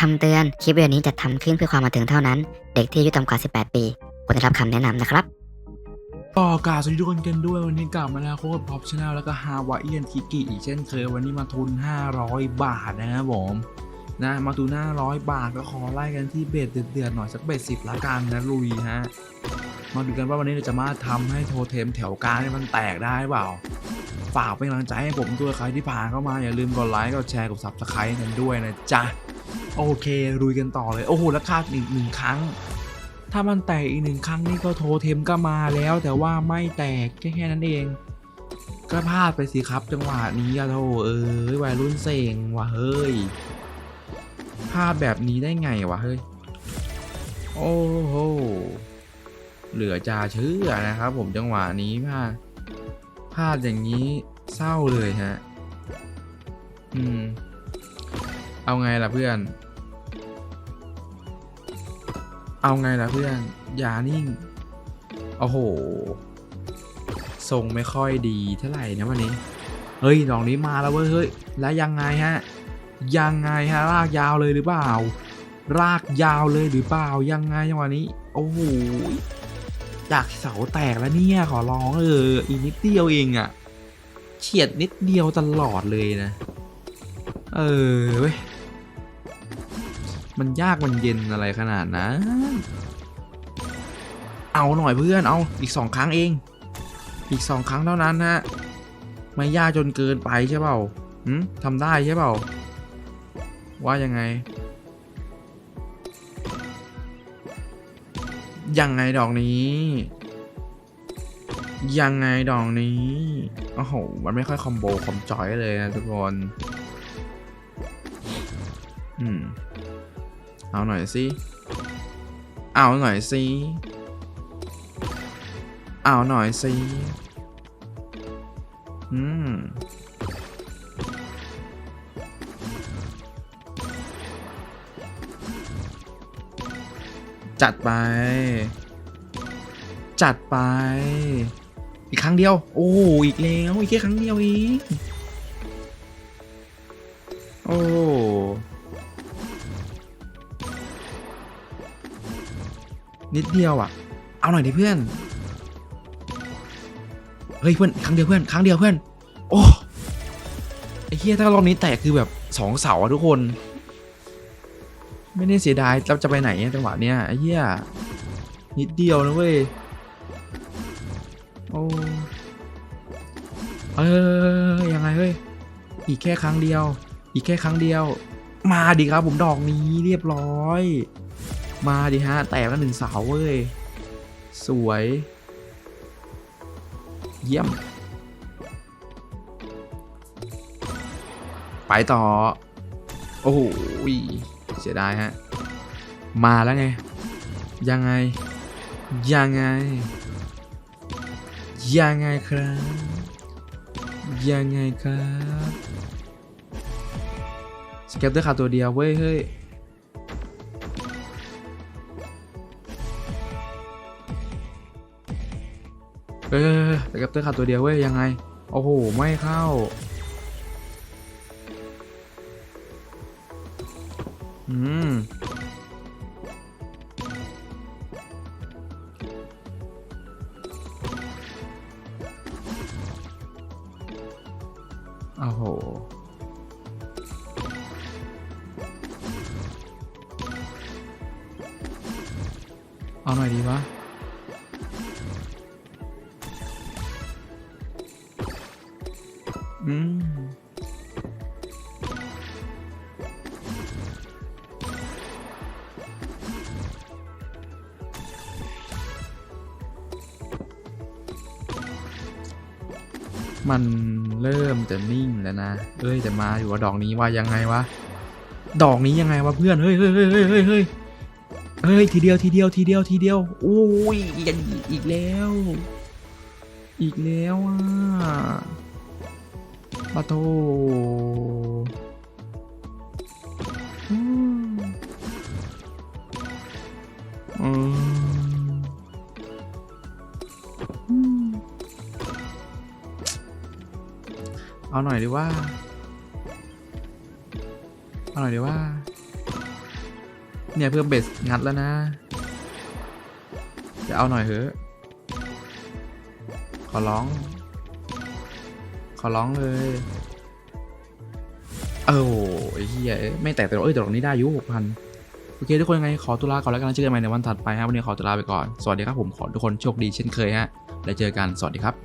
คำเตือน คลิปวิดีโอนี้จะทำขึ้นเพื่อความบันเทิงเท่านั้น เด็กที่อายุต่ำกว่า 18 ปีควรได้รับคำแนะนำนะครับก็กาสวัสดีทุกคนกันด้วยวันนี้กลับมาแล้วโค้ดพอปชาแนลแล้วก็ฮาวาเอียนคิกิอีกเช่นเคยวันนี้มาทุน 500 บาทนะครับผมนะมาทุน500บาทก็ขอไล่กันที่เบ็ดเดือดๆหน่อยสักเบ็ดสิบละกันนะลุยฮะมาดูกันว่าวันนี้เราจะมาทำให้โทเทมแถวกลางมันแตกได้เปล่าฝากเป็นกำลังใจให้ผมด้วยใครที่ผ่านเข้ามาอย่าลืมกดไลค์กดแชร์กดซับสไครต์กันด้วยนะจ๊ะ โอเคลุยกันต่อเลย โอ้โหแล้วคาดอีกหนึ่งครั้ง ถ้ามันแตกอีกหนึ่งครั้งนี่ก็โทเทมก็มาแล้ว แต่ว่าไม่แตกแค่แค่นั้นเอง ก็พลาดไปสิครับ จังหวะนี้อะโธ่เอ้ยวัยรุ่นเสงว่ะเฮ้ยพลาดแบบนี้ได้ไงวะเฮ้ยโอ้โหเหลือจะเชื่อนะครับ ผมจังหวะนี้พลาดพลาดอย่างนี้เศร้าเลยฮะ อืม เอาไงล่ะเพื่อน เอาไงล่ะเพื่อน อย่านิ่ง โอ้โห ทรงไม่ค่อยดีเท่าไหร่นะวันนี้ เฮ้ยดอกนี้มาแล้วเว้ย เฮ้ย แล้วยังไงฮะ ยังไงฮะ รากยาวเลยหรือเปล่า รากยาวเลยหรือเปล่า ยังไงจังหวะนี้ โอ้โห จากเสาแตกแล้วเนี่ย ขอร้องเออ อีกนิดเดียวเองอะเฉียดนิดเดียวตลอดเลยนะ เออเว้ย มันยากมันเย็นอะไรขนาดนั้นเอาหน่อยเพื่อนเอาอีกสองครั้งเอง อีกสองครั้งเท่านั้นนะไม่ยากจนเกินไปใช่เปล่าหืมทำได้ใช่เปล่า ว่ายังไง ยังไงดอกนี้ ยังไงดอกนี้โอ้โหมันไม่ค่อยคอมโบคอมจอยเลยนะทุกคน อืม เอาหน่อยสิ เอาหน่อยสิ เอาหน่อยสิ อืม จัดไป จัดไป อีกครั้งเดียว โอ้อีกแล้ว อีกแค่ครั้งเดียวเองโอ้ นิดเดียวอะ เอาหน่อยดิเพื่อน เฮ้ยเพื่อนครั้งเดียวเพื่อนครั้งเดียวเพื่อน โอ้ไอ้เฮียถ้ารอบนี้แตกคือแบบสองเสาอะทุกคน ไม่ได้เสียดายเราจะไปไหนจังหวะเนี้ยไอ้เฮียนิดเดียวนะเว้ย โอ้เออยังไงเฮ้ย อีกแค่ครั้งเดียว อีกแค่ครั้งเดียว มาดิครับผมดอกนี้เรียบร้อย มาดิฮะ แตกแล้วหนึ่งเสาเว้ย สวย เยี่ยม ไปต่อ โอ้โหเสียดายฮะ มาแล้วไง ยังไง ยังไง ยังไงครับ ยังไงครับ สเก็ตเตอร์ขาดตัวเดียวเว้ย เฮ้ย เออแต่กับเตอร์ขาดตัวเดียวเว้ยยังไง โอ้โห ไม่เข้า อืมโอ้โหเอาหน่อยดีวะ มันเริ่มจะนิ่งแล้วนะ เอ้ยแต่มาอยู่ว่าดอกนี้ว่ายังไงวะ ดอกนี้ยังไงวะเพื่อน เฮ้ยเฮ้ยเฮ้ยเฮ้ยเฮ้ยเฮ้ยเฮ้ยทีเดียวทีเดียวทีเดียวทีเดียวโอ้ยอีกอีกแล้ว อีกแล้วอะปะโต เอาหน่อยดีว่า เอาหน่อยดีว่า เนี่ยเพิ่มเบสงัดแล้วนะ จะเอาหน่อยเถอะ ขอร้อง ขอร้องเลย เออโไอ้เหี้ยเอ้ยไม่แตกแต่เอ้ยแต่ตรงนี้ได้ยุหกพันโอเคทุกคนยังไงขอตุลาก่อนแล้วกันเจอกันใหม่ในวันถัดไปฮะวันนี้ขอตุลาไปก่อน สวัสดีครับผมขอทุกคนโชคดีเช่นเคยฮะ แล้วเจอกันสวัสดีครับ